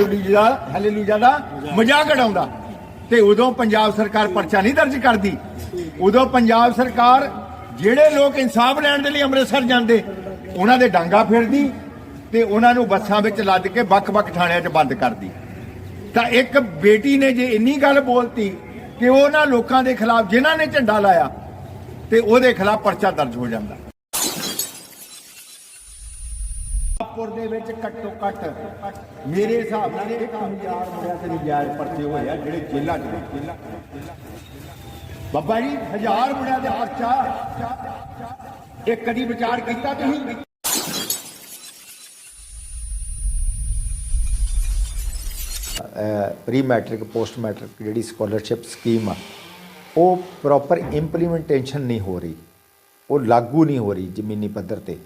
Hallelujah hallelujah ਦਾ ਮਜ਼ਾਕ ਉਡਾਉਂਦਾ। ਤੇ ਉਦੋਂ ਪੰਜਾਬ ਸਰਕਾਰ ਪਰਚਾ ਨਹੀਂ ਦਰਜ ਕਰਦੀ। ਉਦੋਂ ਪੰਜਾਬ ਸਰਕਾਰ ਜਿਹੜੇ ਲੋਕ ਇਨਸਾਫ ਲੈਣ ਦੇ ਲਈ ਅੰਮ੍ਰਿਤਸਰ ਜਾਂਦੇ, ਉਹਨਾਂ ਦੇ ਡਾਂਗਾ ਫੇਰਦੀ ਤੇ ਉਹਨਾਂ ਨੂੰ ਬੱਸਾਂ ਵਿੱਚ ਲੱਦ ਕੇ ਵੱਖ-ਵੱਖ ਥਾਣਿਆਂ 'ਚ ਬੰਦ ਕਰਦੀ। ਤਾਂ ਇੱਕ ਬੇਟੀ ਨੇ ਜੇ ਇੰਨੀ ਗੱਲ ਬੋਲਤੀ ਕਿ ਉਹਨਾਂ ਲੋਕਾਂ ਦੇ ਖਿਲਾਫ, ਜਿਨ੍ਹਾਂ ਨੇ ਝੰਡਾ ਲਾਇਆ, ਤੇ ਉਹਦੇ ਖਿਲਾਫ ਪਰਚਾ ਦਰਜ ਹੋ ਜਾਂਦਾ। ਪੁਰ ਦੇ ਵਿੱਚ ਘੱਟੋ ਘੱਟ ਮੇਰੇ ਹਿਸਾਬ ਨਾਲ 1000 ਮੁੰਡਿਆਂ ਤੇ ਨਜਾਇਜ਼ ਪਰਚੇ ਹੋਏ ਆ ਜਿਹੜੇ ਜੇਲ੍ਹਾਂ 'ਚ ਨੇ। ਬੱਬਾ ਜੀ, ਹਜ਼ਾਰ ਮੁੰਡਿਆਂ ਦੇ ਹੱਥ 'ਚ ਇਹ ਕਦੀ ਵਿਚਾਰ ਕੀਤਾ ਤੁਸੀਂ? ਪ੍ਰੀ ਮੈਟ੍ਰਿਕ ਪੋਸਟ ਮੈਟ੍ਰਿਕ ਜਿਹੜੀ ਸਕਾਲਰਸ਼ਿਪ ਸਕੀਮ ਆ, ਉਹ ਪ੍ਰੋਪਰ ਇੰਪਲੀਮੈਂਟੇਸ਼ਨ ਨਹੀਂ ਹੋ ਰਹੀ। ਉਹ ਲਾਗੂ ਨਹੀਂ ਹੋ ਰਹੀ ਜ਼ਮੀਨੀ ਪੱਧਰ ਤੇ।